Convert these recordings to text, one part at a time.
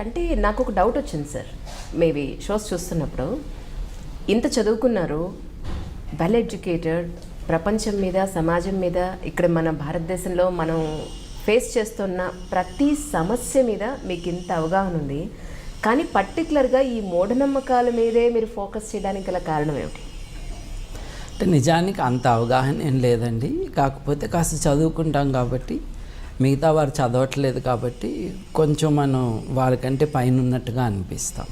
అంటే నాకు ఒక డౌట్ వచ్చింది సార్ మేబీ షోస్ చూస్తున్నప్పుడు ఇంత చదువుకున్నారు వెల్ ఎడ్యుకేటెడ్ ప్రపంచం మీద సమాజం మీద ఇక్కడ మన భారతదేశంలో మనం ఫేస్ చేస్తున్న ప్రతి సమస్య మీద మీకు ఇంత అవగాహన ఉంది. కానీ పర్టికులర్గా ఈ మూఢనమ్మకాల మీదే మీరు ఫోకస్ చేయడానికి గల కారణం ఏమిటి? అంటే నిజానికి అంత అవగాహన ఏం లేదండి. కాకపోతే కాస్త చదువుకుంటాం కాబట్టి మిగతా వారు చదవట్లేదు కాబట్టి కొంచెం మనం వారికంటే పైన ఉన్నట్టుగా అనిపిస్తాం.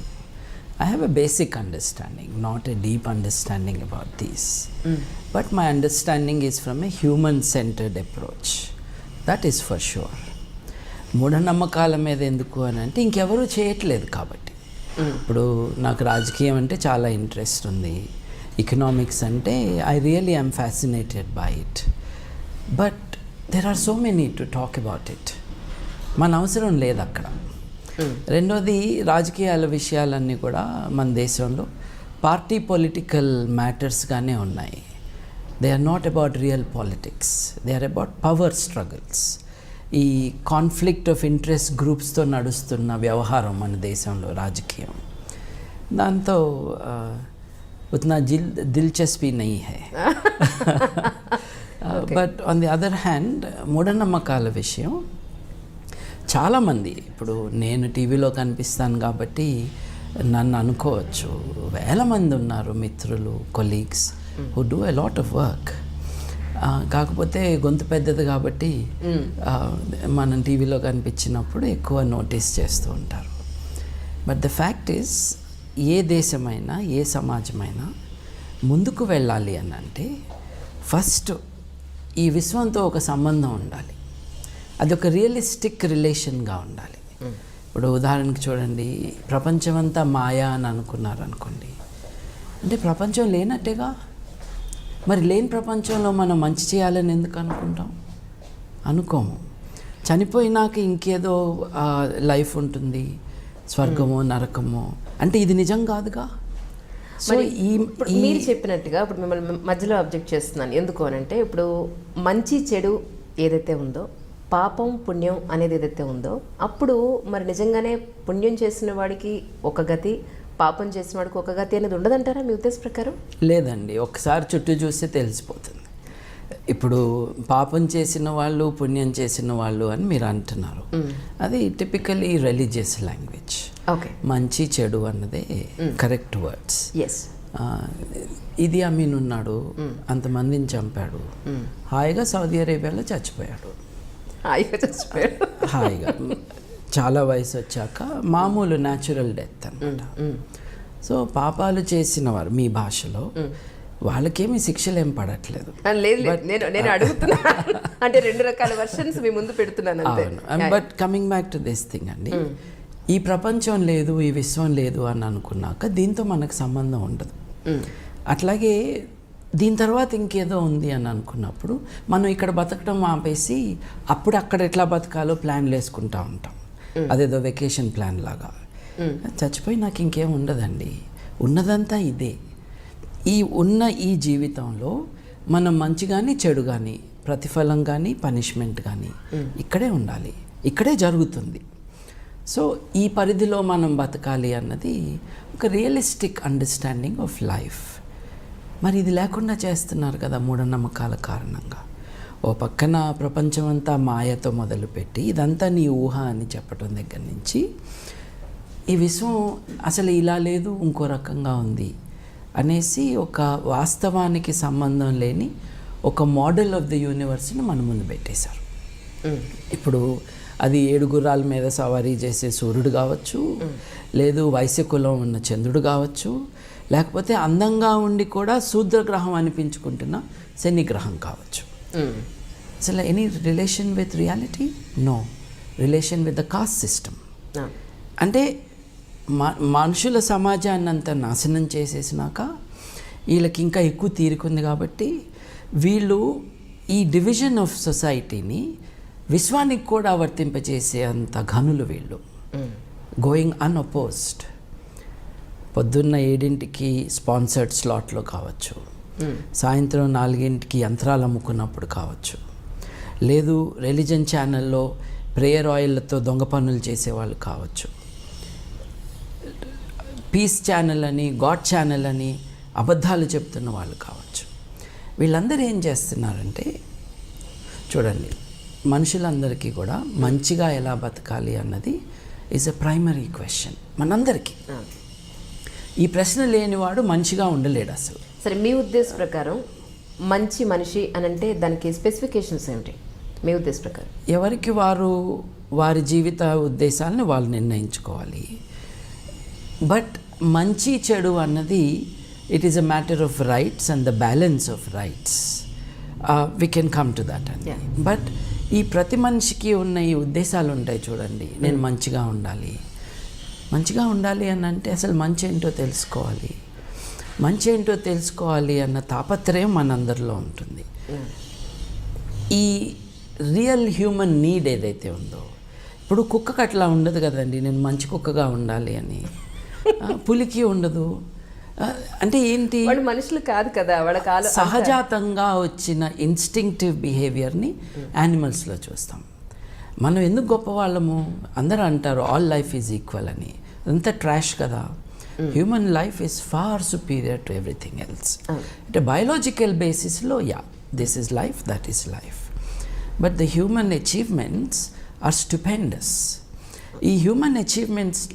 I have a basic understanding not a deep understanding about these but my understanding is from a human centred approach that is for sure మూఢనమ్మకాల మీద ఎందుకు అని అంటే ఇంకెవరూ చేయట్లేదు కాబట్టి. ఇప్పుడు నాకు రాజకీయం అంటే చాలా ఇంట్రెస్ట్ ఉంది. ఎకనామిక్స్ అంటే I really I'm fascinated by it but there are so many to talk about it మన అవసరం లేదు అక్కడ. రెండోది రాజకీయాల విషయాలన్నీ కూడా మన దేశంలో పార్టీ పొలిటికల్ మ్యాటర్స్గానే ఉన్నాయి. They are not about real politics they are about power struggles ఈ కాన్ఫ్లిక్ట్ ఆఫ్ ఇంట్రెస్ట్ గ్రూప్స్తో నడుస్తున్న వ్యవహారం మన దేశంలో రాజకీయం. దాంతో జిల్ దిల్చస్పీ నహీ high but on the other hand మూఢనమ్మకాల విషయం చాలామంది ఇప్పుడు నేను టీవీలో కనిపిస్తాను కాబట్టి నన్ను అనుకోవచ్చు. వేల మంది ఉన్నారు మిత్రులు colleagues who do a lot of work కాకపోతే గొంతు పెద్దది కాబట్టి ఆ, మనం టీవీలో కనిపించినప్పుడు ఎక్కువ నోటీస్ చేస్తూ ఉంటారు. బట్ ద ఫ్యాక్ట్ ఈస్ ఏ దేశమైనా ఏ సమాజమైనా ముందుకు వెళ్ళాలి అని అంటే ఫస్ట్ ఈ విశ్వంతో ఒక సంబంధం ఉండాలి. అది ఒక రియలిస్టిక్ రిలేషన్గా ఉండాలి. ఇప్పుడు ఉదాహరణకి చూడండి ప్రపంచమంతా మాయా అని అనుకున్నారు అనుకోండి అంటే ప్రపంచం లేనట్టేగా? మరి లేని ప్రపంచంలో మనం మంచి చేయాలని ఎందుకు అనుకుంటాం? అనుకోము. చనిపోయినాక ఇంకేదో లైఫ్ ఉంటుంది. స్వర్గమో నరకమో అంటే ఇది నిజం కాదుగా? సో మరి ఈ మీరు చెప్పినట్టుగా ఇప్పుడు మిమ్మల్ని మధ్యలో అబ్జెక్ట్ చేస్తున్నాను. ఎందుకు అని అంటే ఇప్పుడు మంచి చెడు ఏదైతే ఉందో పాపం పుణ్యం అనేది ఏదైతే ఉందో అప్పుడు మరి నిజంగానే పుణ్యం చేసిన వాడికి ఒక గతి పాపం చేసిన వాడికి ఒక గతి అనేది ఉండదంటారా మీ ఉద్దేశ ప్రకారం? లేదండి. ఒకసారి చుట్టూ చూస్తే తెలిసిపోతుంది. ఇప్పుడు పాపం చేసిన వాళ్ళు పుణ్యం చేసిన వాళ్ళు అని మీరు అంటున్నారు. అది టిపికలీ రిలీజియస్ లాంగ్వేజ్ మంచి చెడు అన్నదే కరెక్ట్ వర్డ్స్ ఎస్ ఇది అమీన్ ఉన్నాడు అంతమందిని చంపాడు. హాయిగా సౌదీ అరేబియాలో చచ్చిపోయాడు. హాయిగా చచ్చిపోయాడు. హాయిగా. చాలా వయసు వచ్చాక మామూలు న్యాచురల్ డెత్ అనమాట సో పాపాలు చేసిన వారు మీ భాషలో వాళ్ళకేమీ శిక్షలు ఏం పడట్లేదు. లేదు నేను నేను అడుగుతున్నా. అంటే రెండు రకాల వర్షన్స్ మీ ముందు పెడుతున్నాను but coming back to this thing అండి. ఈ ప్రపంచం లేదు ఈ విశ్వం లేదు అని అనుకున్నాక దీంతో మనకు సంబంధం ఉండదు. అట్లాగే దీని తర్వాత ఇంకేదో ఉంది అని అనుకున్నప్పుడు మనం ఇక్కడ బతకడం ఆపేసి అప్పుడు అక్కడ ఎట్లా బతకాలో ప్లాన్లు వేసుకుంటా ఉంటాం. అదేదో వెకేషన్ ప్లాన్ లాగా. చచ్చిపోయి నాకు ఇంకేం ఉండదండి. ఉన్నదంతా ఇదే. ఈ ఉన్న ఈ జీవితంలో మనం మంచి కానీ చెడు కానీ ప్రతిఫలం కానీ పనిష్మెంట్ కానీ ఇక్కడే ఉండాలి. ఇక్కడే జరుగుతుంది. సో ఈ పరిధిలో మనం బతకాలి అన్నది ఒక రియలిస్టిక్ అండర్స్టాండింగ్ ఆఫ్ లైఫ్ మరి ఇది లేకుండా చేస్తున్నారు కదా మూఢనమ్మకాల కారణంగా. ఓ పక్కన ప్రపంచమంతా మాయతో మొదలుపెట్టి ఇదంతా నీ ఊహ అని చెప్పడం దగ్గర నుంచి ఈ విశ్వం అసలు ఇలా లేదు ఇంకో రకంగా ఉంది అనేసి ఒక వాస్తవానికి సంబంధం లేని ఒక మోడల్ ఆఫ్ ది యూనివర్స్ని మన ముందు పెట్టేశారు. ఇప్పుడు అది ఏడు గుర్రాల మీద సవారీ చేసే సూర్యుడు కావచ్చు లేదు వైశ్యకులం ఉన్న చంద్రుడు కావచ్చు లేకపోతే అందంగా ఉండి కూడా శూద్రగ్రహం అనిపించుకుంటున్న శని గ్రహం కావచ్చు. అసలు any relation with reality no relation with the caste system అంటే మ మనుషుల సమాజాన్ని అంతా నాశనం చేసేసినాక వీళ్ళకి ఇంకా ఎక్కువ తీరుకుంది కాబట్టి వీళ్ళు ఈ డివిజన్ ఆఫ్ సొసైటీని విశ్వానికి కూడా వర్తింపజేసే అంత ఘనులు వీళ్ళు. గోయింగ్ అన్అపోజ్డ్ పొద్దున్న ఏడింటికి స్పాన్సర్డ్ స్లాట్లో కావచ్చు. సాయంత్రం నాలుగింటికి యంత్రాలు అమ్ముకున్నప్పుడు కావచ్చు. లేదు రిలీజన్ ఛానల్లో ప్రేయర్ ఆయిల్లతో దొంగ పనులు చేసేవాళ్ళు కావచ్చు. పీస్ ఛానల్ అని గాడ్ ఛానల్ అని అబద్ధాలు చెప్తున్న వాళ్ళు కావచ్చు. వీళ్ళందరూ ఏం చేస్తున్నారంటే చూడండి మనుషులందరికీ కూడా మంచిగా ఎలా బతకాలి అన్నది ఈజ్ ఎ ప్రైమరీ క్వశ్చన్ మనందరికీ. ఈ ప్రశ్న లేనివాడు మంచిగా ఉండలేడు అసలు. సరే మీ ఉద్దేశ ప్రకారం మంచి మనిషి అని అంటే దానికి స్పెసిఫికేషన్స్ ఏమిటి? మీ ఉద్దేశ ప్రకారం. ఎవరికి వారు వారి జీవిత ఉద్దేశాలను వాళ్ళు నిర్ణయించుకోవాలి. బట్ మంచి చెడు అన్నది it is a matter of rights and the balance of rights we can come to that అండి. బట్ ఈ ప్రతి మనిషికి ఉన్న ఈ ఉద్దేశాలు ఉంటాయి చూడండి. నేను మంచిగా ఉండాలి. మంచిగా ఉండాలి అని అంటే అసలు మంచి ఏంటో తెలుసుకోవాలి. మంచి ఏంటో తెలుసుకోవాలి అన్న తాపత్రయం మనందరిలో ఉంటుంది. ఈ రియల్ హ్యూమన్ నీడ్ ఏదైతే ఉందో ఇప్పుడు కుక్కకు అట్లా ఉండదు కదండి. నేను మంచి కుక్కగా ఉండాలి అని. పులికి ఉండదు. అంటే ఏంటి? వాళ్ళు మనుషులు కాదు కదా వాళ్ళ సహజాతంగా వచ్చిన ఇన్స్టింక్టివ్ బిహేవియర్ని యానిమల్స్లో చూస్తాం. మనం ఎందుకు గొప్పవాళ్ళము? అందరూ అంటారు ఆల్ లైఫ్ ఈజ్ ఈక్వల్ అని. అంత ట్రాష్ కదా. Human life is far superior to everything else అంటే బయోలాజికల్ బేసిస్లో yeah this is life that is life but the human achievements are stupendous ఈ human achievements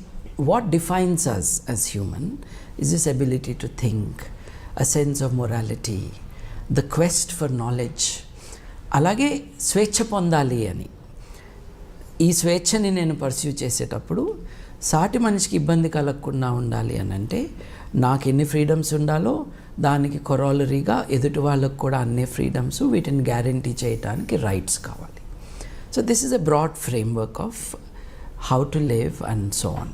what defines us as human is this ability to think a sense of morality the quest for knowledge. అలాగే స్వేచ్ఛ పొందాలి అని. ఈ స్వేచ్ఛని నేను pursue చేసేటప్పుడు సాటి మనిషికి ఇబ్బంది కలగకుండా ఉండాలి అని అంటే నాకు ఎన్ని ఫ్రీడమ్స్ ఉండాలో దానికి కొరాలరీగా ఎదుటి వాళ్ళకు కూడా అన్ని ఫ్రీడమ్స్ వీటిని గ్యారంటీ చేయడానికి రైట్స్ కావాలి. So this is a broad framework of how to live and so on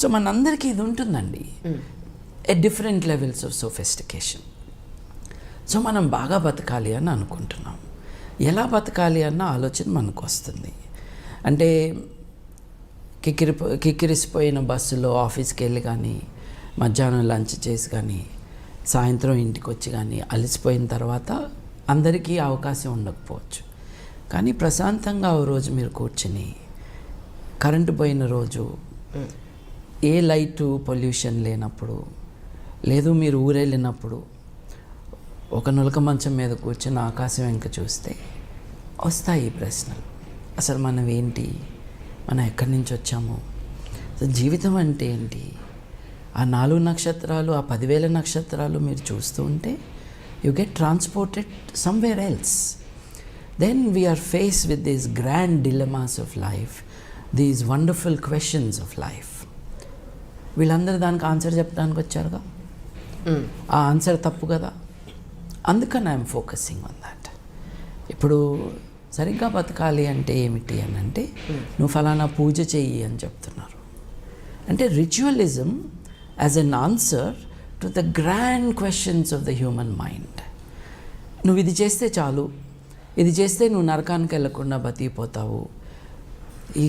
so మనందరికీ ఇది ఉంటుందండి. At different levels of sophistication so మనం బాగా బతకాలి అని అనుకుంటున్నాం. ఎలా బతకాలి అన్న ఆలోచన మనకు వస్తుంది. అంటే కిక్కిరి కిక్కిరిసిపోయిన బస్సులో ఆఫీస్కి వెళ్ళి కానీ మధ్యాహ్నం లంచ్ చేసి కానీ సాయంత్రం ఇంటికి వచ్చి కానీ అలసిపోయిన తర్వాత అందరికీ అవకాశం ఉండకపోవచ్చు. కానీ ప్రశాంతంగా ఓ రోజు మీరు కూర్చుని కరెంటు పోయిన రోజు ఏ లైటు పొల్యూషన్ లేనప్పుడు లేదు మీరు ఊరెళ్ళినప్పుడు ఒక నులక మంచం మీద కూర్చొని ఆకాశం వెంక చూస్తే వస్తాయి ఈ ప్రశ్నలు. అసలు మనం ఏంటి? మనం ఎక్కడి నుంచి వచ్చాము? అసలు జీవితం అంటే ఏంటి? ఆ నాలుగు నక్షత్రాలు ఆ పదివేల నక్షత్రాలు మీరు చూస్తూ ఉంటే you get transported somewhere else then we are face with these grand dilemmas of life these wonderful questions of life వీళ్ళందరూ దానికి ఆన్సర్ చెప్పడానికి వచ్చారుగా? ఆ ఆన్సర్ తప్పు కదా? అందుకని ఐఎమ్ ఫోకసింగ్ ఆన్ దాట్ ఇప్పుడు సరిగ్గా బతకాలి అంటే ఏమిటి అని అంటే నువ్వు ఫలానా పూజ చెయ్యి అని చెప్తున్నారు. అంటే ritualism as an answer to the grand questions of the human mind నువ్వు ఇది చేస్తే చాలు. ఇది చేస్తే నువ్వు నరకానికి వెళ్ళకుండా బతికిపోతావు.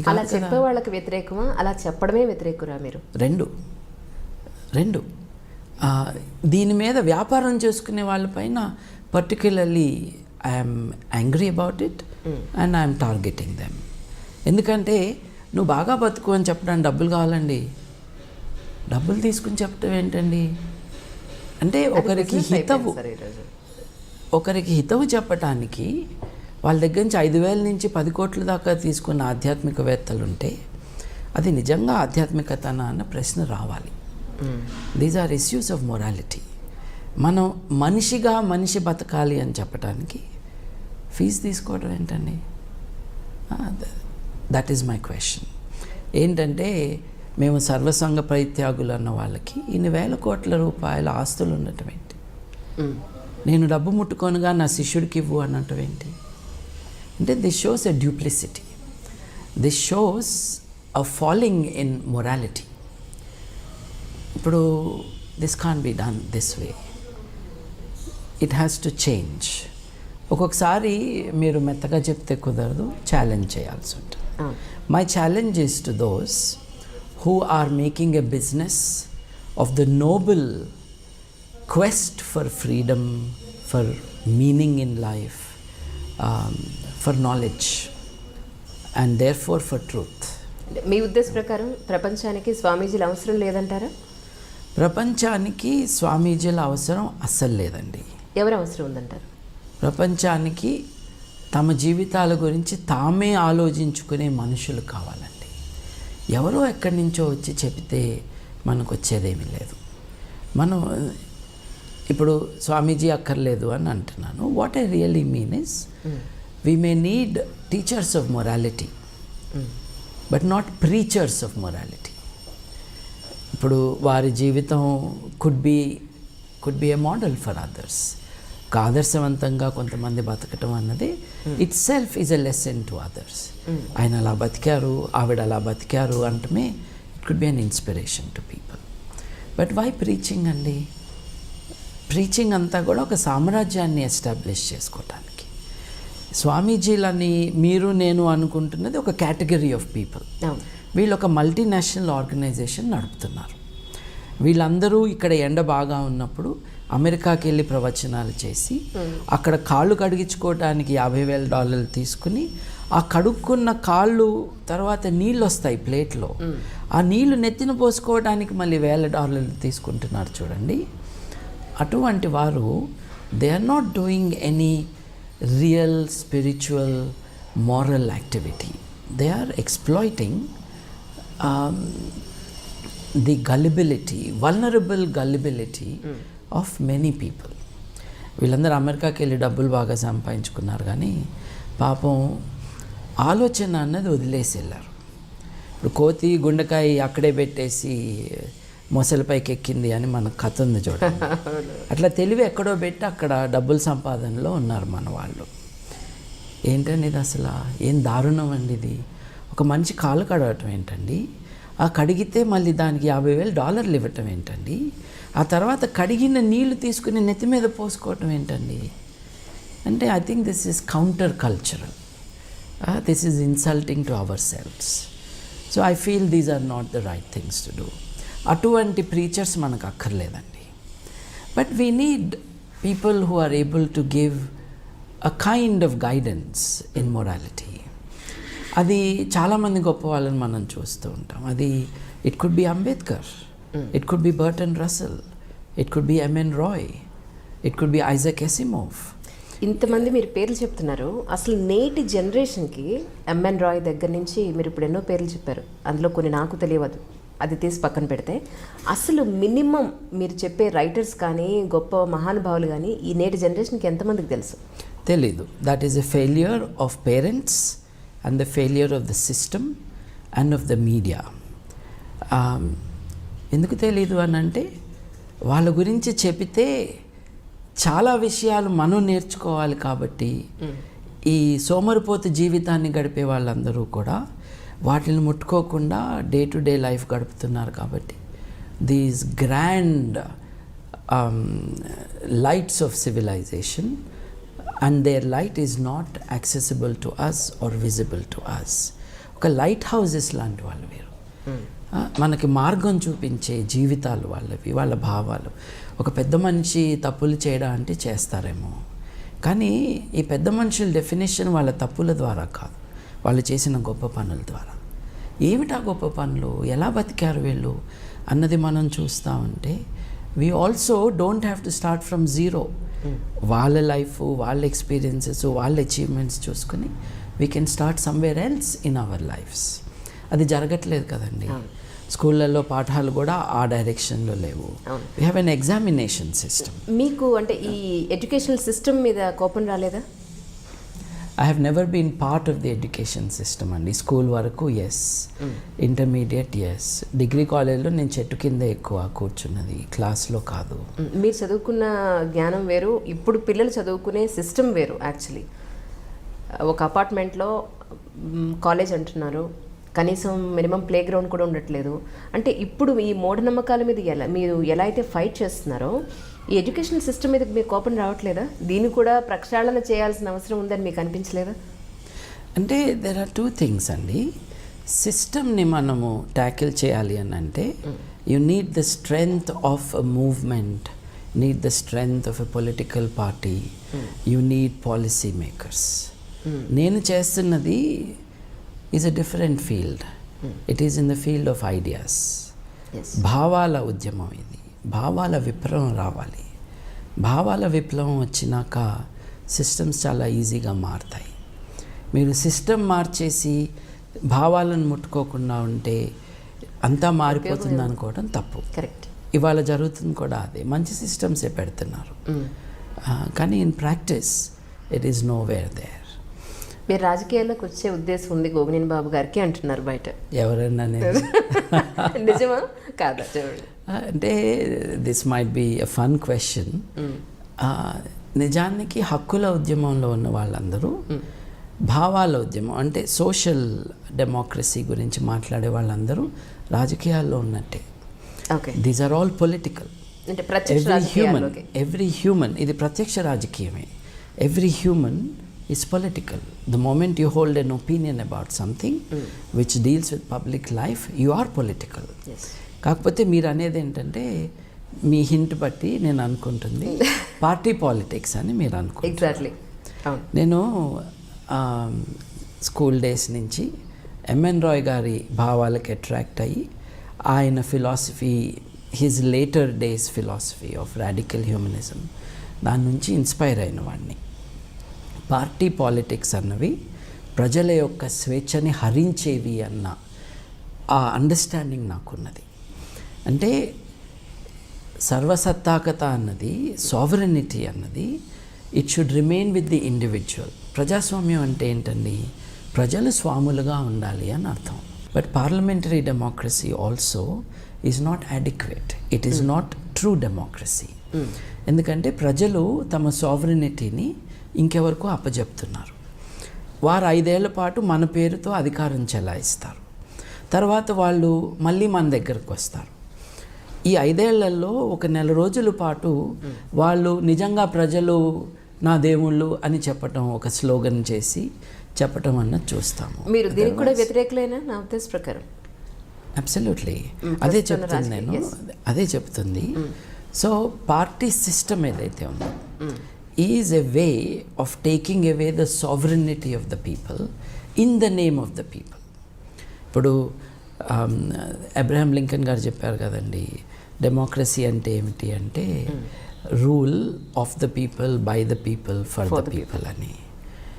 అలా. చెప్పే వాళ్ళకి వ్యతిరేకమా? అలా చెప్పడమే వ్యతిరేకురా మీరు? రెండు. రెండు. దీని మీద వ్యాపారం చేసుకునే వాళ్ళపైన particularly I'm angry about it and I'm targeting them ఎందుకంటే నువ్వు బాగా బతుకు అని చెప్పడానికి డబ్బులు కావాలండి. డబ్బులు తీసుకుని చెప్పడం ఏంటండి? అంటే ఒకరికి హితవు. ఒకరికి హితవు చెప్పటానికి వాళ్ళ దగ్గర నుంచి ఐదు వేల నుంచి పది కోట్ల దాకా తీసుకున్న ఆధ్యాత్మికవేత్తలు ఉంటే అది నిజంగా ఆధ్యాత్మికతనా అన్న ప్రశ్న రావాలి. These are issues of morality మనం మనిషిగా మనిషి బతకాలి అని చెప్పడానికి ఫీజు తీసుకోవడం ఏంటండి? దట్ ఈజ్ మై క్వశ్చన్ ఏంటంటే మేము సర్వసంగ పరిత్యాగులు అన్న వాళ్ళకి ఇన్ని వేల కోట్ల రూపాయల ఆస్తులు ఉండటం ఏంటి. నేను డబ్బు ముట్టుకొనగా నా శిష్యుడికి ఇవ్వు అన్నట్టు ఏంటి అంటే this shows a duplicity this shows a following in morality ఇప్పుడు this can be done this way it has to change ఒక్కొక్కసారి మీరు మెత్తగా చెప్తే కుదరదు ఛాలెంజ్ చేయాల్సి ఉంటుంది. My challenge is to those who are making a business of the noble quest for freedom, for meaning in life for knowledge and therefore for truth మీ ఉద్దేశ ప్రకారం ప్రపంచానికి స్వామీజీల అవసరం లేదంటారా? ప్రపంచానికి స్వామీజీల అవసరం అస్సలు లేదండి. ఎవరు అవసరం ఉందంటారు? ప్రపంచానికి తమ జీవితాల గురించి తామే ఆలోచించుకునే మనుషులు కావాలండి. ఎవరో ఎక్కడి నుంచో వచ్చి చెబితే మనకు వచ్చేదేమీ లేదు. మనం ఇప్పుడు స్వామీజీ అక్కర్లేదు అని అంటున్నాను. What I really mean is we may need teachers of morality but not preachers of morality ఇప్పుడు వారి జీవితం could be could be a model for others ఒక ఆదర్శవంతంగా కొంతమంది బతకటం అన్నది itself is a lesson to others ఆయన అలా బతికారు ఆవిడ అలా బతికారు అంటమే it could be an inspiration to people but why preaching అండి? ప్రీచింగ్ అంతా కూడా ఒక సామ్రాజ్యాన్ని ఎస్టాబ్లిష్ చేసుకోవటానికి స్వామీజీలని మీరు నేను అనుకుంటున్నది ఒక కేటగిరీ ఆఫ్ పీపుల్. వీళ్ళు ఒక మల్టీనేషనల్ ఆర్గనైజేషన్ నడుపుతున్నారు. వీళ్ళందరూ ఇక్కడ ఎండ బాగా ఉన్నప్పుడు అమెరికాకి వెళ్ళి ప్రవచనాలు చేసి అక్కడ కాళ్ళు కడిగించుకోవడానికి యాభై వేల డాలర్లు తీసుకుని ఆ కడుక్కున్న కాళ్ళు తర్వాత నీళ్ళు వస్తాయి ప్లేట్లో. ఆ నీళ్ళు నెత్తిన పోసుకోవడానికి మళ్ళీ వేల డాలర్లు తీసుకుంటున్నారు చూడండి. అటువంటి వారు they are not doing any real spiritual moral activity they are exploiting the gullibility vulnerable gullibility of many people వీళ్ళందరూ అమెరికాకి వెళ్ళి డబ్బులు బాగా సంపాదించుకున్నారు కానీ పాపం ఆలోచన అన్నది వదిలేసి వెళ్ళారు. ఇప్పుడు కోతి గుండెకాయ అక్కడే పెట్టేసి మొసలిపైకి ఎక్కింది అని మన కథ ఉంది చూడండి. అట్లా తెలివి ఎక్కడో పెట్టి అక్కడ డబ్బుల సంపాదనలో ఉన్నారు మన వాళ్ళు. ఏంటండి ఇది అసలు? ఏం దారుణం అండి ఇది? ఒక మనిషి కాలు కడగటం ఏంటండి? ఆ కడిగితే మళ్ళీ దానికి యాభై వేలు డాలర్లు ఇవ్వటం ఏంటండి? ఆ తర్వాత కడిగిన నీళ్ళు తీసుకుని నెత్తి మీద పోసుకోవటం ఏంటండి? అంటే I think this is counter cultural. This is insulting to our selves so I feel these are not the right things to do. అటువంటి ప్రీచర్స్ మనకు అక్కర్లేదండి. But we need people who are able to give a kind of guidance in morality అది చాలామంది గొప్ప వాళ్ళని మనం చూస్తూ ఉంటాం. అది it could be Ambedkar it could be Bertrand Russell it could be MN Roy it could be Isaac Asimov ఇంతమంది మీరు పేర్లు చెప్తున్నారు. అసలు నేటి జనరేషన్కి ఎంఎన్ రాయ్ దగ్గర నుంచి మీరు ఇప్పుడు ఎన్నో పేర్లు చెప్పారు. అందులో కొన్ని నాకు తెలియదు అది తీసి పక్కన పెడితే అసలు మినిమం మీరు చెప్పే రైటర్స్ కానీ గొప్ప మహానుభావులు కానీ ఈ నేటి జనరేషన్కి ఎంతమందికి తెలుసు? తెలీదు. That is a failure of parents and the failure of the system and of the media ఎందుకు తెలీదు అని అంటే వాళ్ళ గురించి చెబితే చాలా విషయాలు మనం నేర్చుకోవాలి కాబట్టి ఈ సోమరిపోతు జీవితాన్ని గడిపే వాళ్ళందరూ కూడా వాటిని ముట్టుకోకుండా డే టు డే లైఫ్ గడుపుతున్నారు కాబట్టి. These grand lights of civilization and their light is not accessible to us or visible to us ఒక లైట్ హౌసెస్ లాంటి వాళ్ళు వీరు. ఆ, మనకి మార్గం చూపించే జీవితాలు వాళ్ళవి వాళ్ళ భావాలు. ఒక పెద్ద మనిషి తప్పులు చేయడం అంటే చేస్తారేమో. కానీ ఈ పెద్ద మనుషుల డెఫినేషన్ వాళ్ళ తప్పుల ద్వారా కాదు. వాళ్ళు చేసిన గొప్ప పనుల ద్వారా. ఏమిటా గొప్ప పనులు? ఎలా బతికారు వీళ్ళు? అన్నది మనం చూస్తూ ఉంటే we also don't have to start from zero వాళ్ళ లైఫ్ వాళ్ళ ఎక్స్పీరియన్సెస్ వాళ్ళ అచీవ్మెంట్స్ చూసుకుని we can start somewhere else in our lives అది జరగట్లేదు కదండి. స్కూళ్ళల్లో పాఠాలు కూడా ఆ డైరెక్షన్లో లేవు. We have an examination system మీకు అంటే ఈ ఎడ్యుకేషనల్ సిస్టమ్ మీద కోపం రాలేదా? I have never been part of the education system అండి. స్కూల్ వరకు ఎస్ ఇంటర్మీడియట్ ఎస్ డిగ్రీ కాలేజ్లో నేను చెట్టు కింద ఎక్కువ కూర్చున్నది. క్లాస్లో కాదు. మ్, మీరు చదువుకున్న జ్ఞానం వేరు. ఇప్పుడు పిల్లలు చదువుకునే సిస్టమ్ వేరు యాక్చువల్లీ ఒక అపార్ట్మెంట్లో కాలేజ్ అంటున్నారు. కనీసం మినిమం ప్లే గ్రౌండ్ కూడా ఉండట్లేదు. అంటే ఇప్పుడు ఈ మూఢనమ్మకాల మీద ఎలా మీరు ఎలా అయితే ఫైట్ చేస్తున్నారో ఈ ఎడ్యుకేషనల్ సిస్టమ్ మీద మీకు కోపం రావట్లేదా? దీన్ని కూడా ప్రక్షాళన చేయాల్సిన అవసరం ఉందని మీకు అనిపించలేదా? అంటే దెర్ ఆర్ టూ థింగ్స్ అండి. సిస్టమ్ని మనము ట్యాకిల్ చేయాలి అని అంటే you need the strength of a movement need the strength of a political party, you need policy makers. నేను చేస్తున్నది is a different field it is in the field of ideas భావాల ఉద్యమం ఇది. భావాల విప్లవం రావాలి. భావాల విప్లవం వచ్చినాక సిస్టమ్స్ చాలా ఈజీగా మారుతాయి. మీరు సిస్టమ్ మార్చేసి భావాలను ముట్టుకోకుండా ఉంటే అంతా మారిపోతుంది అనుకోవడం తప్పు. కరెక్ట్. ఇవాళ జరుగుతుంది కూడా అదే. మంచి సిస్టమ్సే పెడుతున్నారు. కానీ in practice it is nowhere there. మీరు రాజకీయాల్లోకి వచ్చే ఉద్దేశం ఉంది గోవినేని బాబు గారికి అంటున్నారు బయట. ఎవరైనా నిజమా? కాదా? చూడండి అంటే this might be a fun question నిజానికి హక్కుల ఉద్యమంలో ఉన్న వాళ్ళందరూ భావాల ఉద్యమం అంటే సోషల్ డెమోక్రసీ గురించి మాట్లాడే వాళ్ళందరూ రాజకీయాల్లో ఉన్నట్టే. Okay. These are all political అంటే ప్రత్యక్ష ఎవ్రీ హ్యూమన్ ఎవ్రీ హ్యూమన్ ఇది ప్రత్యక్ష రాజకీయమే. Every human is political the moment you hold an opinion about something which deals with public life you are political కాకపోతే మీరు అనేది ఏంటంటే మీ హింట్ బట్టి నేను అనుకుంటుంది పార్టీ పాలిటిక్స్ అని మీరు అనుకుంటారు ఎగ్జాక్ట్లీ నేను స్కూల్ డేస్ నుంచి ఎంఎన్ రాయ్ గారి భావాలకు అట్రాక్ట్ అయ్యి ఆయన philosophy his later days philosophy of radical humanism దాని నుంచి ఇన్స్పైర్ అయిన వాడిని. పార్టీ పాలిటిక్స్ అన్నవి ప్రజల యొక్క స్వేచ్ఛని హరించేవి అన్న ఆ అండర్స్టాండింగ్ నాకున్నది. అంటే సర్వసత్తాకత అన్నది సావరనిటీ అన్నది it should remain with the individual ప్రజాస్వామ్యం అంటే ఏంటండి? ప్రజలు స్వాములుగా ఉండాలి అని అర్థం. But parliamentary democracy also is not adequate it is not true democracy ఎందుకంటే ప్రజలు తమ సావరనిటీని ఇంకెవరికో అప్పజెప్తున్నారు. వారు ఐదేళ్ళ పాటు మన పేరుతో అధికారం చెలాయిస్తారు. తర్వాత వాళ్ళు మళ్ళీ మన దగ్గరకు వస్తారు. ఈ ఐదేళ్ళలో ఒక నెల రోజుల పాటు వాళ్ళు నిజంగా ప్రజలు నా దేవుళ్ళు అని చెప్పటం ఒక స్లోగన్ చేసి చెప్పటం అన్నది చూస్తాము. మీరు దీనికి కూడా వ్యతిరేకులైనా నా ఉద్దేశ ప్రకారం? అబ్సల్యూట్లీ అదే చెప్తుంది నేను. అదే చెప్తుంది. సో పార్టీ సిస్టమ్ ఏదైతే ఉందో is a way of taking away the sovereignty of the people in the name of the people ఇప్పుడు అబ్రహాం లింకన్ గారు చెప్పారు కదండి డెమోక్రసీ అంటే ఏమిటి అంటే rule of the people by the people for the people అని.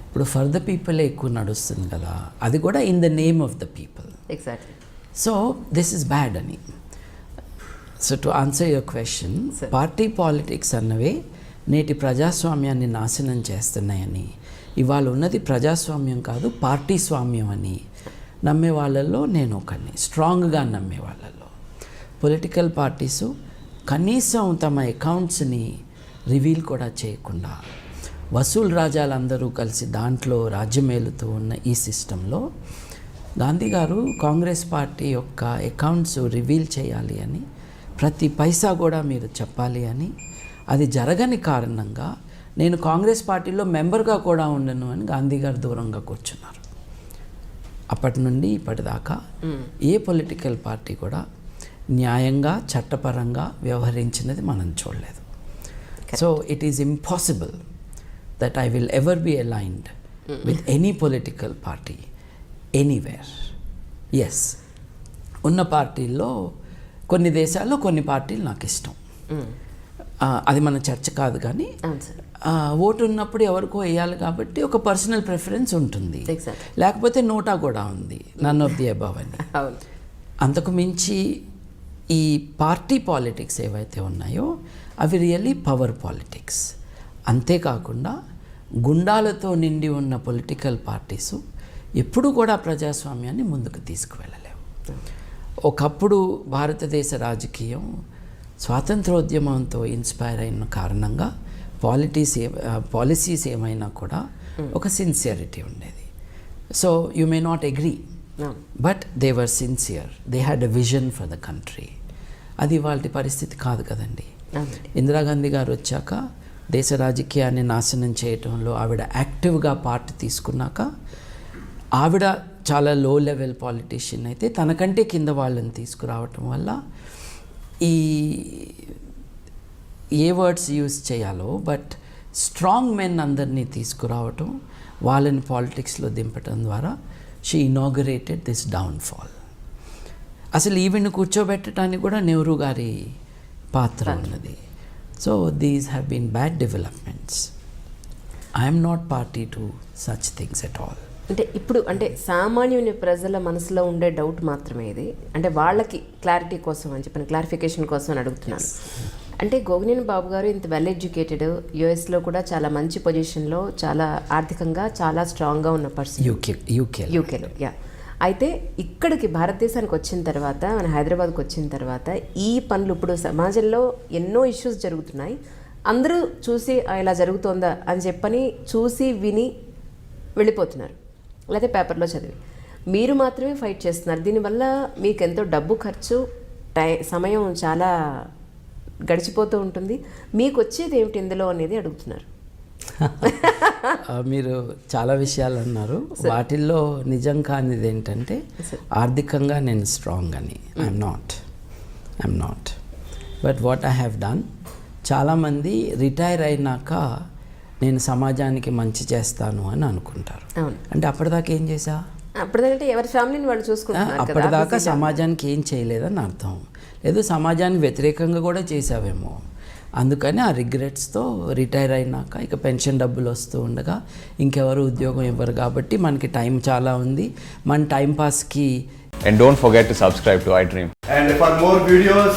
ఇప్పుడు ఫర్ ద పీపుల్ ఎక్కువ నడుస్తుంది కదా అది కూడా in the name of the people exactly so this is bad అని. So to answer your question. Party politics అన్నవే నేటి ప్రజాస్వామ్యాన్ని నాశనం చేస్తున్నాయని. ఇవాళ ఉన్నది ప్రజాస్వామ్యం కాదు పార్టీ స్వామ్యం అని. నమ్మే వాళ్ళల్లో నేను ఒకరిని స్ట్రాంగ్గా నమ్మే వాళ్ళల్లో. పొలిటికల్ పార్టీసు కనీసం తమ అకౌంట్స్ని రివీల్ కూడా చేయకుండా వసూల్ రాజాలందరూ కలిసి దాంట్లో రాజ్యమేలుతూ ఉన్న ఈ సిస్టంలో గాంధీ గారు కాంగ్రెస్ పార్టీ యొక్క అకౌంట్స్ రివీల్ చేయాలి అని ప్రతి పైసా కూడా మీరు చెప్పాలి అని అది జరగని కారణంగా నేను కాంగ్రెస్ పార్టీలో మెంబర్గా కూడా ఉండను అని గాంధీ గారు దూరంగా కూర్చున్నారు. అప్పటి నుండి ఇప్పటిదాకా ఏ పొలిటికల్ పార్టీ కూడా న్యాయంగా చట్టపరంగా వ్యవహరించినది మనం చూడలేదు. So it is impossible that I will ever be aligned with any political party anywhere yes ఉన్న పార్టీల్లో కొన్ని దేశాల్లో కొన్ని పార్టీలు నాకు ఇష్టం. అది మన చర్చ కాదు కానీ ఓటు ఉన్నప్పుడు ఎవరికో వేయాలి కాబట్టి ఒక పర్సనల్ ప్రిఫరెన్స్ ఉంటుంది. లేకపోతే నోటా కూడా ఉంది. నన్ ఆఫ్ ది అబవ్ అని. అంతకు మించి ఈ పార్టీ పాలిటిక్స్ ఏవైతే ఉన్నాయో అవి రియల్లీ పవర్ పాలిటిక్స్ అంతేకాకుండా గుండాలతో నిండి ఉన్న పొలిటికల్ పార్టీసు ఎప్పుడూ కూడా ప్రజాస్వామ్యాన్ని ముందుకు తీసుకువెళ్ళలేవు. ఒకప్పుడు భారతదేశ రాజకీయం స్వాతంత్రోద్యమంతో ఇన్స్పైర్ అయిన కారణంగా పాలిటీస్ ఏ పాలసీస్ ఏమైనా కూడా ఒక సిన్సియరిటీ ఉండేది. So you may not agree but they were sincere they had a vision for the country అది వాళ్ళ పరిస్థితి కాదు కదండి. ఇందిరాగాంధీ గారు వచ్చాక దేశ రాజకీయాన్ని నాశనం చేయటంలో ఆవిడ యాక్టివ్గా పార్ట్ తీసుకున్నాక ఆవిడ చాలా లో లెవెల్ పాలిటీషియన్ అయితే తనకంటే కింద వాళ్ళని తీసుకురావటం వల్ల ఈ ఏ వర్డ్స్ యూస్ చేయాలో బట్ స్ట్రాంగ్ మెన్ అందరినీ తీసుకురావటం వాళ్ళని పాలిటిక్స్లో దింపటం ద్వారా షీ ఇనాగరేటెడ్ దిస్ డౌన్ఫాల్. అసలు ఈవెన్ కూర్చోబెట్టడానికి కూడా నెహ్రూ గారి పాత్ర ఉన్నది. So these have been bad developments. I'm not party to such things at all. అంటే ఇప్పుడు అంటే సామాన్యుని ప్రజల మనసులో ఉండే డౌట్ మాత్రమే ఇది. అంటే వాళ్ళకి క్లారిటీ కోసం అని చెప్పిన క్లారిఫికేషన్ కోసం అని అడుగుతున్నాను. అంటే గోగినేని బాబు గారు ఇంత వెల్ ఎడ్యుకేటెడ్ యుఎస్లో కూడా చాలా మంచి పొజిషన్లో చాలా ఆర్థికంగా చాలా స్ట్రాంగ్గా ఉన్న పర్సన్ యూకే యూకే యూకేలో యా అయితే ఇక్కడికి భారతదేశానికి వచ్చిన తర్వాత మన హైదరాబాద్కి వచ్చిన తర్వాత ఈ పనులు ఇప్పుడు సమాజంలో ఎన్నో ఇష్యూస్ జరుగుతున్నాయి. అందరూ చూసి "ఆ, ఇలా జరుగుతోందా? అని చెప్పని చూసి విని వెళ్ళిపోతున్నారు. లేకపోతే పేపర్లో చదివి. మీరు మాత్రమే ఫైట్ చేస్తున్నారు. దీనివల్ల మీకు ఎంతో డబ్బు ఖర్చు టై సమయం చాలా గడిచిపోతూ ఉంటుంది. మీకు వచ్చేది ఏమిటి ఇందులో అనేది అడుగుతున్నారు. మీరు చాలా విషయాలు అన్నారు. వాటిల్లో నిజం కానిది ఏంటంటే ఆర్థికంగా నేను స్ట్రాంగ్ అని. I'm not I'm not but what I have done చాలామంది రిటైర్ అయినాక నేను సమాజానికి మంచి చేస్తాను అని అనుకుంటారు. అవును. అంటే అప్పటిదాకా ఏం చేశా? అప్పుడంటే ఎవరి ఫ్యామిలీని వాళ్ళు చూసుకుంటున్నారు కదా అప్పటిదాకా సమాజానికి ఏం చేయలేదని అర్థం. లేదు సమాజానికి వ్యతిరేకంగా కూడా చేసావేమో అందుకని ఆ రిగ్రెట్స్తో రిటైర్ అయినాక ఇక పెన్షన్ డబ్బులు వస్తూ ఉండగా ఇంకెవరు ఉద్యోగం ఇవ్వరు కాబట్టి మనకి టైం చాలా ఉంది. మన టైం పాస్కి And don't forget to subscribe to iDream. And for more videos,